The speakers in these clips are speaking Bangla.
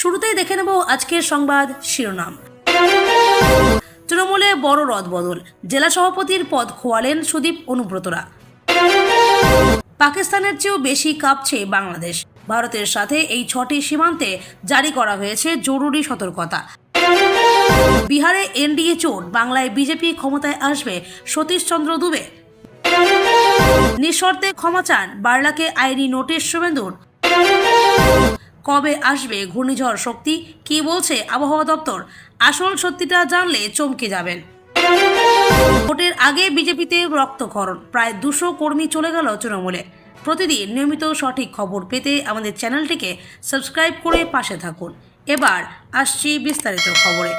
শুরুতেই দেখে নেব আজকের সংবাদ শিরোনাম। তৃণমূলে বড় রদবদল, জেলা সভাপতির পদ খোয়ালেন সুদীপ অনুব্রতরা। পাকিস্তানের চেয়েও বেশি কাঁপছে বাংলাদেশ। ভারতের সাথে এই ছটি সীমান্তে জারি করা হয়েছে জরুরি সতর্কতা। বিহারে এনডিএ চোট বাংলায় বিজেপি ক্ষমতায় আসবে সতীশচন্দ্র দুবে। নিঃশর্তে ক্ষমা চান, বার্লাকে আইনি নোটিশ শুভেন্দুর। কবে আসবে ঘূর্ণিঝড় শক্তি? কি বলছে আবহাওয়া দপ্তর? আসল সত্যিটা জানলে চমকে যাবেন। ভোটের আগে বিজেপিতে রক্তক্ষরণ। প্রায় দুশো কর্মী চলে গেল তৃণমূলে। প্রতিদিন নিয়মিত সঠিক খবর পেতে আমাদের চ্যানেলটিকে সাবস্ক্রাইব করে পাশে থাকুন। এবার আসছি বিস্তারিত খবরে।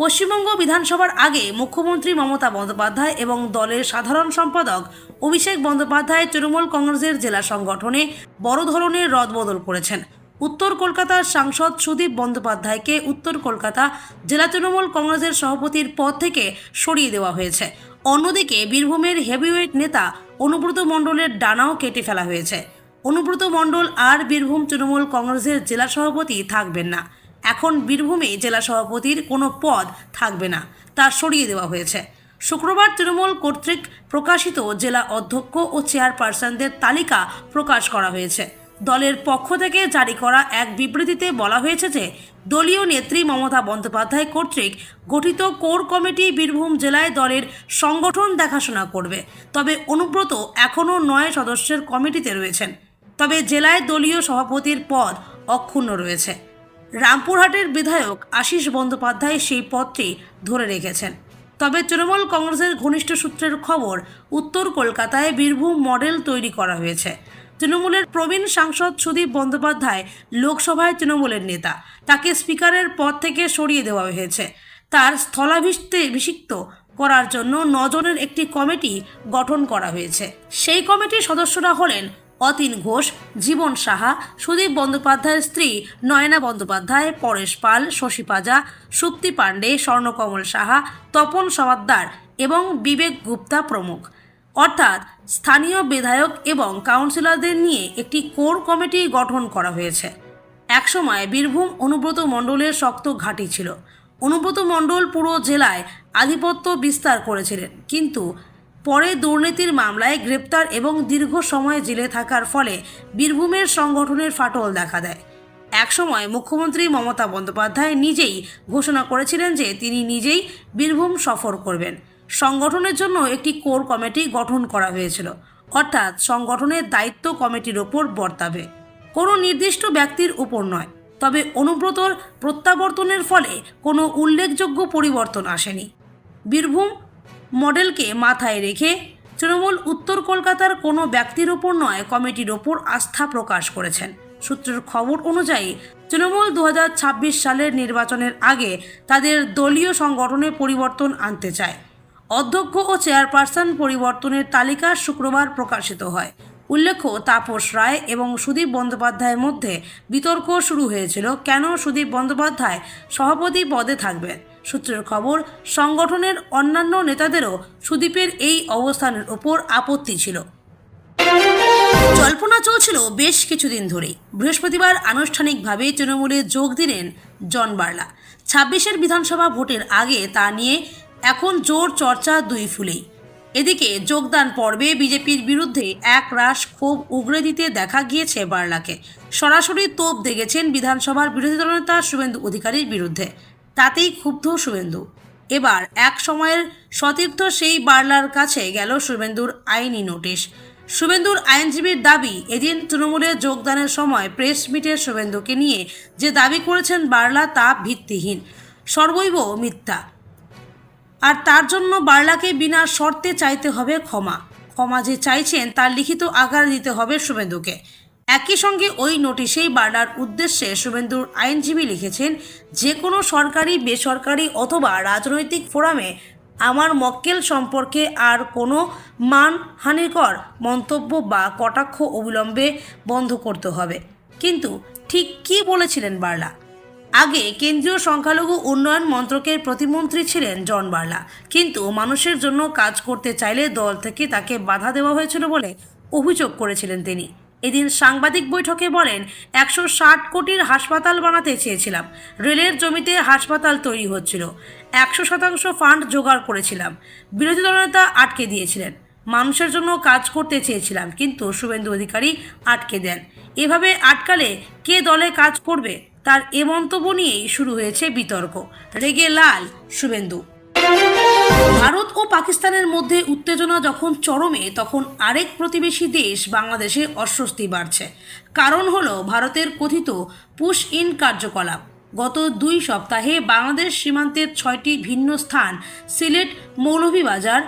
পশ্চিমবঙ্গ বিধানসভার আগে মুখ্যমন্ত্রী মমতা বন্দ্যোপাধ্যায় এবং দলের সাধারণ সম্পাদক অভিষেক বন্দ্যোপাধ্যায় তৃণমূল কংগ্রেসের জেলা সংগঠনে বড় ধরনের রদবদল করেছেন। উত্তর কলকাতার সাংসদ সুদীপ বন্দ্যোপাধ্যায়কে উত্তর কলকাতা জেলা তৃণমূল কংগ্রেসের সভাপতির পদ থেকে সরিয়ে দেওয়া হয়েছে। অন্যদিকে বীরভূমের হেভিওয়েট নেতা অনুব্রত মণ্ডলের ডানাও কেটে ফেলা হয়েছে। অনুব্রত মণ্ডল আর বীরভূম তৃণমূল কংগ্রেসের জেলা সভাপতি থাকবেন না। এখন বীরভূমে জেলা সভাপতির কোনো পদ থাকবে না, তা সরিয়ে দেওয়া হয়েছে। শুক্রবার তৃণমূল কর্তৃক প্রকাশিত জেলা অধ্যক্ষ ও চেয়ারপারসনদের তালিকা প্রকাশ করা হয়েছে। দলের পক্ষ থেকে জারি করা এক বিবৃতিতে বলা হয়েছে যে, দলীয় নেত্রী মমতা বন্দ্যোপাধ্যায় কর্তৃক গঠিত কোর কমিটি বীরভূম জেলায় দলের সংগঠন দেখাশোনা করবে। তবে অনুব্রত এখনও নয় সদস্যের কমিটিতে রয়েছেন। তবে জেলায় দলীয় সভাপতির পদ অক্ষুণ্ণ রয়েছে। রামপুরহাটের বিধায়ক আশিস বন্দ্যোপাধ্যায় সেই পদটি ধরে রেখেছেন। তবে তৃণমূল কংগ্রেসের ঘনিষ্ঠ সূত্রের খবর, উত্তর কলকাতায় বীরভূম মডেল তৈরি করা হয়েছে। তৃণমূলের প্রবীণ সাংসদ সুদীপ বন্দ্যোপাধ্যায় লোকসভায় তৃণমূলের নেতা। তাকে স্পিকারের পদ থেকে সরিয়ে দেওয়া হয়েছে। তার স্থলাভিষিক্তে করার জন্য নজনের একটি কমিটি গঠন করা হয়েছে। সেই কমিটির সদস্যরা হলেন অতীন ঘোষ, জীবন সাহা, সুদীপ বন্দ্যোপাধ্যায়ের স্ত্রী নয়না বন্দ্যোপাধ্যায়, পরেশ পাল, শশী পাজা, সুপ্তি পাণ্ডে, স্বর্ণকমল সাহা, তপন সমাদ্দার এবং বিবেক গুপ্তা প্রমুখ। অর্থাৎ স্থানীয় বিধায়ক এবং কাউন্সিলরদের নিয়ে একটি কোর কমিটি গঠন করা হয়েছে। একসময় বীরভূম অনুব্রত মণ্ডলের শক্ত ঘাঁটি ছিল। অনুব্রত মণ্ডল পুরো জেলায় আধিপত্য বিস্তার করেছিলেন, কিন্তু পরে দুর্নীতির মামলায় গ্রেপ্তার এবং দীর্ঘ সময় জেলে থাকার ফলে বীরভূমের সংগঠনের ফাটল দেখা দেয়। একসময় মুখ্যমন্ত্রী মমতা বন্দ্যোপাধ্যায় নিজেই ঘোষণা করেছিলেন যে তিনি নিজেই বীরভূম সফর করবেন। সংগঠনের জন্য একটি কোর কমিটি গঠন করা হয়েছিল। অর্থাৎ সংগঠনের দায়িত্ব কমিটির ওপর বর্তাবে। কোনো নির্দিষ্ট ব্যক্তির উপর নয়, তবে অনুব্রতর প্রত্যাবর্তনের ফলে কোনো উল্লেখযোগ্য পরিবর্তন আসেনি। বীরভূম মডেলকে মাথায় রেখে তৃণমূল উত্তর কলকাতার কোনো ব্যক্তির ওপর নয়, কমিটির ওপর আস্থা প্রকাশ করেছেন। সূত্রের খবর অনুযায়ী, তৃণমূল দু হাজার ছাব্বিশ সালের নির্বাচনের আগে তাদের দলীয় সংগঠনে পরিবর্তন আনতে চায়। অধ্যক্ষ ও চেয়ারপারসন পরিবর্তনের তালিকা শুক্রবার প্রকাশিত হয়। উল্লেখ্য, তাপস রায় এবং সুদীপ বন্দ্যোপাধ্যায়ের মধ্যে বিতর্ক শুরু হয়েছিল, কেন সুদীপ বন্দ্যোপাধ্যায় সভাপতি পদে থাকবেন? সূত্রের খবর, সংগঠনের অন্যান্য নেতাদেরও সুদীপের এই অবস্থানের ওপর আপত্তি ছিল। জল্পনা চলছিল বেশ কিছুদিন ধরেই। বৃহস্পতিবার আনুষ্ঠানিকভাবে তৃণমূলে যোগ দিলেন জন বার্লা। ছাব্বিশের বিধানসভা ভোটের আগে তা নিয়ে এখন জোর চর্চা দুই ফুলেই। এদিকে যোগদান পর্বে বিজেপির বিরুদ্ধে এক রাশ ক্ষোভ উগরে দিতে দেখা গিয়েছে বার্লাকে। সরাসরি তোপ দেখেছেন বিধানসভার বিরোধী দলনেতা শুভেন্দু অধিকারীর বিরুদ্ধে। তাতেই ক্ষুব্ধ শুভেন্দু। এবার এক সময়ের সতীর্থ সেই বার্লার কাছে গেল শুভেন্দুর আইনি নোটিশ। শুভেন্দুর আইনজীবীর দাবি, এদিন তৃণমূলে যোগদানের সময় প্রেস মিটে শুভেন্দুকে নিয়ে যে দাবি করেছেন বার্লা তা ভিত্তিহীন, সর্বৈব মিথ্যা। আর তার জন্য বার্লাকে বিনা শর্তে চাইতে হবে ক্ষমা। ক্ষমা যে চাইছেন, তার লিখিত আকার দিতে হবে শুভেন্দুকে। একই সঙ্গে ওই নোটিশেই বার্লার উদ্দেশ্যে শুভেন্দুর আইনজীবী লিখেছেন যে কোনো সরকারি, বেসরকারি অথবা রাজনৈতিক ফোরামে আমার মক্কেল সম্পর্কে আর কোনো মানহানিকর মন্তব্য বা কটাক্ষ অবিলম্বে বন্ধ করতে হবে। কিন্তু ঠিক কী বলেছিলেন বার্লা? আগে কেন্দ্রীয় সংখ্যালঘু উন্নয়ন মন্ত্রকের প্রতিমন্ত্রী ছিলেন জন বার্লা, কিন্তু মানুষের জন্য কাজ করতে চাইলে দল থেকে তাকে বাধা দেওয়া হয়েছিল বলে অভিযোগ করেছিলেন তিনি। এদিন সাংবাদিক বৈঠকে বলেন, একশো ষাট কোটির হাসপাতাল বানাতে চেয়েছিলাম। রেলের জমিতে হাসপাতাল তৈরি হচ্ছিল। একশো শতাংশ ফান্ড জোগাড় করেছিলাম। বিরোধী দলনেতা আটকে দিয়েছিলেন। মানুষের জন্য কাজ করতে চেয়েছিলাম, কিন্তু শুভেন্দু অধিকারী আটকে দেন। এভাবে আটকালে কে দলে কাজ করবে, তার এ মন্তব্য নিয়েই শুরু হয়েছে বিতর্ক। রেগে লাল, শুভেন্দু। ভারত ও পাকিস্তানের মধ্যে উত্তেজনা যখন চরমে, তখন আরেক প্রতিবেশী দেশ বাংলাদেশে অস্বস্তি বাড়ছে। কারণ হলো ভারতের কথিত পুশ ইন কার্যকলাপ। গত দুই সপ্তাহে বাংলাদেশ সীমান্তের ছয়টি ভিন্ন স্থান, সিলেট, মৌলভীবাজার,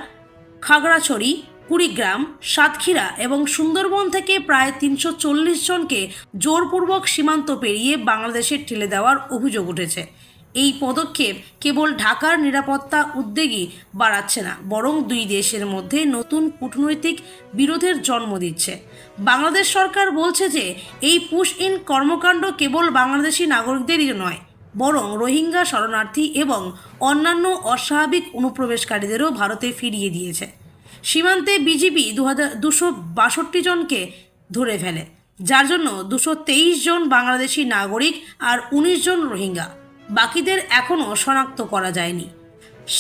খাগড়াছড়ি, কুড়িগ্রাম, সাতক্ষীরা এবং সুন্দরবন থেকে প্রায় তিনশো চল্লিশ জনকে জোরপূর্বক সীমান্ত পেরিয়ে বাংলাদেশে ঠেলে দেওয়ার অভিযোগ উঠেছে। এই পদক্ষেপ কেবল ঢাকার নিরাপত্তা উদ্বেগই বাড়াচ্ছে না, বরং দুই দেশের মধ্যে নতুন কূটনৈতিক বিরোধের জন্ম দিচ্ছে। বাংলাদেশ সরকার বলছে যে, এই পুশ ইন কর্মকাণ্ড কেবল বাংলাদেশি নাগরিকদেরই নয়, বরং রোহিঙ্গা শরণার্থী এবং অন্যান্য অস্বাভাবিক অনুপ্রবেশকারীদেরও ভারতে ফিরিয়ে দিয়েছে। সীমান্তে বিজিবি দু হাজার দুশো বাষট্টি জনকে ধরে ফেলে, যার জন্য দুশো তেইশ জন বাংলাদেশি নাগরিক আর উনিশ জন রোহিঙ্গা। বাকিদের এখনও শনাক্ত করা যায়নি।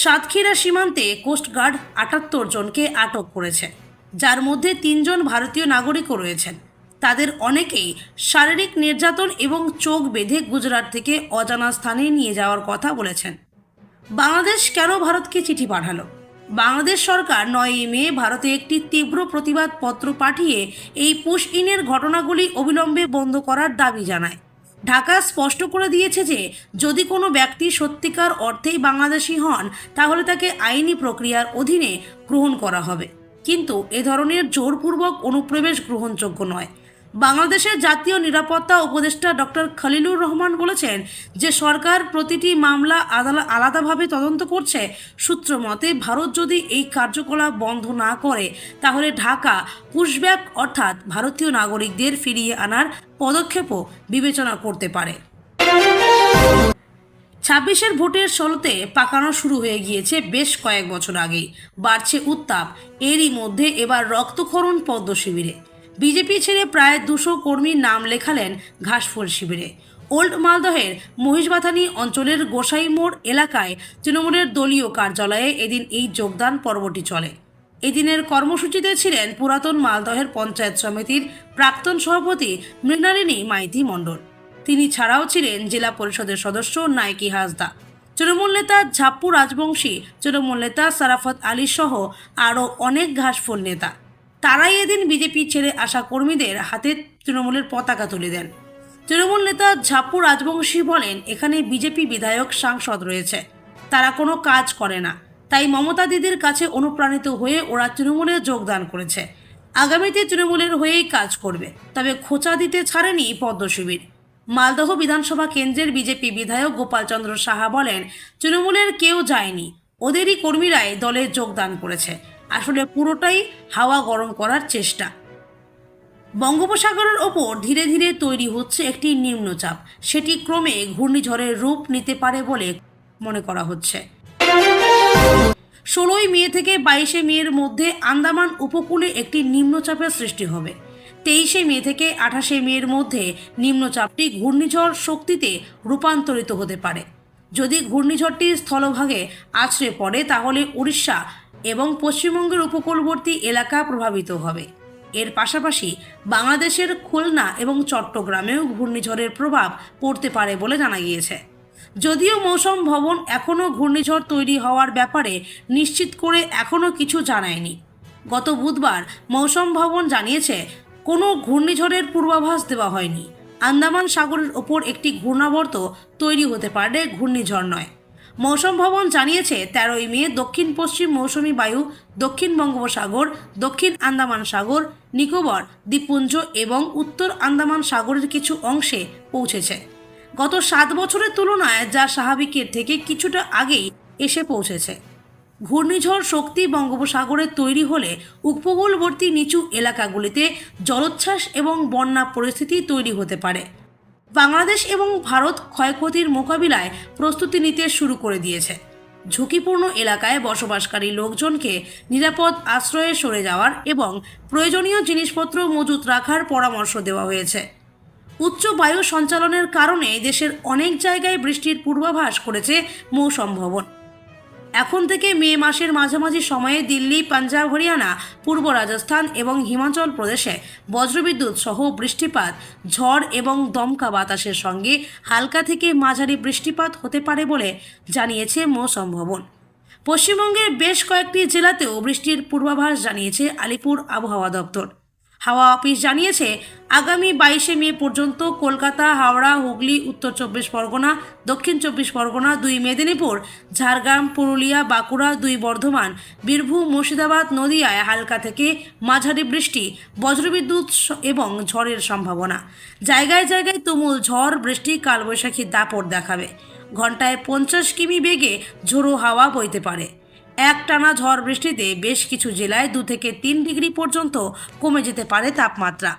সাতক্ষীরা সীমান্তে কোস্টগার্ড আটাত্তর জনকে আটক করেছে, যার মধ্যে তিনজন ভারতীয় নাগরিকও রয়েছেন। তাদের অনেকেই শারীরিক নির্যাতন এবং চোখ বেঁধে গুজরাট থেকে অজানা স্থানে নিয়ে যাওয়ার কথা বলেছেন। বাংলাদেশ কেন ভারতকে চিঠি পাঠালো? বাংলাদেশ সরকার নয়ই মে ভারতে একটি তীব্র প্রতিবাদ পত্র পাঠিয়ে এই পুশ ইনের ঘটনাগুলি অবিলম্বে বন্ধ করার দাবি জানায়। ঢাকা স্পষ্ট করে দিয়েছে যে, যদি কোনো ব্যক্তি সত্যিকার অর্থেই বাংলাদেশি হন, তাহলে তাকে আইনি প্রক্রিয়ার অধীনে গ্রহণ করা হবে। কিন্তু এ ধরনের জোরপূর্বক অনুপ্রবেশ গ্রহণযোগ্য নয়। বাংলাদেশের জাতীয় নিরাপত্তা উপদেষ্টা ডক্টর খলিলুর রহমান বলেছেন যে সরকার প্রতিটি মামলা আদালত আলাদাভাবে তদন্ত করছে। সূত্র মতে, ভারত যদি এই কার্যকলাপ বন্ধ না করে, তাহলে ঢাকা, পুশব্যাক অর্থাৎ ভারতীয় নাগরিকদের ফিরিয়ে আনার পদক্ষেপও বিবেচনা করতে পারে। ছাব্বিশের ভোটের ষোলোতে পাকানো শুরু হয়ে গিয়েছে বেশ কয়েক বছর আগেই। বাড়ছে উত্তাপ। এরই মধ্যে এবার রক্তক্ষরণ পদ্ম শিবিরে বিজেপি ছেড়ে প্রায় দুশো কর্মীর নাম লেখালেন ঘাসফুল শিবিরে। ওল্ড মালদহের মহিষবাথানি অঞ্চলের গোসাই মোড় এলাকায় তৃণমূলের দলীয় কার্যালয়ে এদিন এই যোগদান পর্বটি চলে। এদিনের কর্মসূচিতে ছিলেন পুরাতন মালদহের পঞ্চায়েত সমিতির প্রাক্তন সভাপতি মৃণালিনী মাইতি মণ্ডল। তিনি ছাড়াও ছিলেন জেলা পরিষদের সদস্য নাইকি হাসদা। তৃণমূল নেতা ঝাপ্পু রাজবংশী, তৃণমূল নেতা সারাফত আলী সহ আরও অনেক ঘাসফুল নেতা। তারাই এদিন বিজেপি ছেড়ে আসা কর্মীদের হাতে তৃণমূলের পতাকা তুলে দেন। তৃণমূল নেতা ঝাপ্পু রাজবংশী বলেন, এখানে বিজেপি বিধায়ক, সাংসদ রয়েছে। তারা কোনো কাজ করে না। তাই মমতা দিদির কাছে অনুপ্রাণিত হয়ে ওরা তৃণমূলে যোগদান করেছে। আগামীতে তৃণমূলের হয়েই কাজ করবে। তবে খোঁচা দিতে ছাড়েনি পদ্মশিবির মালদহ বিধানসভা কেন্দ্রের বিজেপি বিধায়ক গোপালচন্দ্র সাহা বলেন, তৃণমূলের কেউ যায়নি। ওদেরই কর্মীরাই দলে যোগদান করেছে। আসলে পুরোটাই হাওয়া গরম করার চেষ্টা। বঙ্গোপসাগরের ওপর ধীরে ধীরে তৈরি হচ্ছে একটি নিম্নচাপ। সেটি ক্রমে ঘূর্ণিঝড়ের রূপ নিতে পারে বলে মনে করা হচ্ছে। ষোলোই মে থেকে বাইশে মের মধ্যে আন্দামান উপকূলে একটি নিম্নচাপের সৃষ্টি হবে। তেইশে মে থেকে আঠাশে মের মধ্যে নিম্নচাপটি ঘূর্ণিঝড় শক্তিতে রূপান্তরিত হতে পারে। যদি ঘূর্ণিঝড়টি স্থলভাগে আছড়ে পড়ে, তাহলে উড়িষ্যা এবং পশ্চিমবঙ্গের উপকূলবর্তী এলাকা প্রভাবিত হবে। এর পাশাপাশি বাংলাদেশের খুলনা এবং চট্টগ্রামেও ঘূর্ণিঝড়ের প্রভাব পড়তে পারে বলে জানা গিয়েছে। যদিও মৌসুম ভবন এখনও ঘূর্ণিঝড় তৈরি হওয়ার ব্যাপারে নিশ্চিত করে এখনও কিছু জানায়নি। গত বুধবার মৌসুম ভবন জানিয়েছে, কোনো ঘূর্ণিঝড়ের পূর্বাভাস দেওয়া হয়নি। আন্দামান সাগরের ওপর একটি ঘূর্ণাবর্ত তৈরি হতে পারে ঘূর্ণিঝড় নয়। মৌসুম ভবন জানিয়েছে, তেরোই মে দক্ষিণ পশ্চিম মৌসুমী বায়ু, দক্ষিণ বঙ্গোপসাগর, দক্ষিণ আন্দামান সাগর, নিকোবর, দ্বীপপুঞ্জ এবং উত্তর আন্দামান সাগরের কিছু অংশে পৌঁছেছে। গত সাত বছরের তুলনায় যা স্বাভাবিকের থেকে কিছুটা আগেই এসে পৌঁছেছে। ঘূর্ণিঝড় শক্তি বঙ্গোপসাগরে তৈরি হলে উপকূলবর্তী নিচু এলাকাগুলিতে জলোচ্ছ্বাস এবং বন্যা পরিস্থিতি তৈরি হতে পারে। বাংলাদেশ এবং ভারত ক্ষয়ক্ষতির মোকাবিলায় প্রস্তুতি নিতে শুরু করে দিয়েছে। ঝুঁকিপূর্ণ এলাকায় বসবাসকারী লোকজনকে নিরাপদ আশ্রয়ে সরে যাওয়ার এবং প্রয়োজনীয় জিনিসপত্র মজুত রাখার পরামর্শ দেওয়া হয়েছে। উচ্চ বায়ু সঞ্চালনের কারণে দেশের অনেক জায়গায় বৃষ্টির পূর্বাভাস করেছে মৌসম ভবন। এখন থেকে মে মাসের মাঝামাঝি সময়ে দিল্লি, পাঞ্জাব, হরিয়ানা, পূর্ব রাজস্থান এবং হিমাচল প্রদেশে বজ্রবিদ্যুৎ সহ বৃষ্টিপাত, ঝড় এবং দমকা বাতাসের সঙ্গে হালকা থেকে মাঝারি বৃষ্টিপাত হতে পারে বলে জানিয়েছে মৌসম ভবন। পশ্চিমবঙ্গের বেশ কয়েকটি জেলাতেও বৃষ্টির পূর্বাভাস জানিয়েছে আলিপুর আবহাওয়া দপ্তর। হাওয়া অফিস জানিয়েছে, আগামী বাইশে মে পর্যন্ত কলকাতা, হাওড়া, হুগলি, উত্তর চব্বিশ পরগনা, দক্ষিণ চব্বিশ পরগনা, দুই মেদিনীপুর, ঝাড়গ্রাম, পুরুলিয়া, বাঁকুড়া, দুই বর্ধমান, বীরভূম, মুর্শিদাবাদ, নদিয়ায় হালকা থেকে মাঝারি বৃষ্টি, বজ্রবিদ্যুৎ এবং ঝড়ের সম্ভাবনা। জায়গায় জায়গায় তুমুল ঝড়, বৃষ্টি কালবৈশাখীর দাপট দেখাবে। ঘন্টায় পঞ্চাশ কিমি বেগে ঝোড়ো হাওয়া বইতে পারে। একটানা ঝড় বৃষ্টিতে বেশ কিছু জেলায় দু থেকে তিন ডিগ্রি পর্যন্ত কমে যেতে পারে তাপমাত্রা।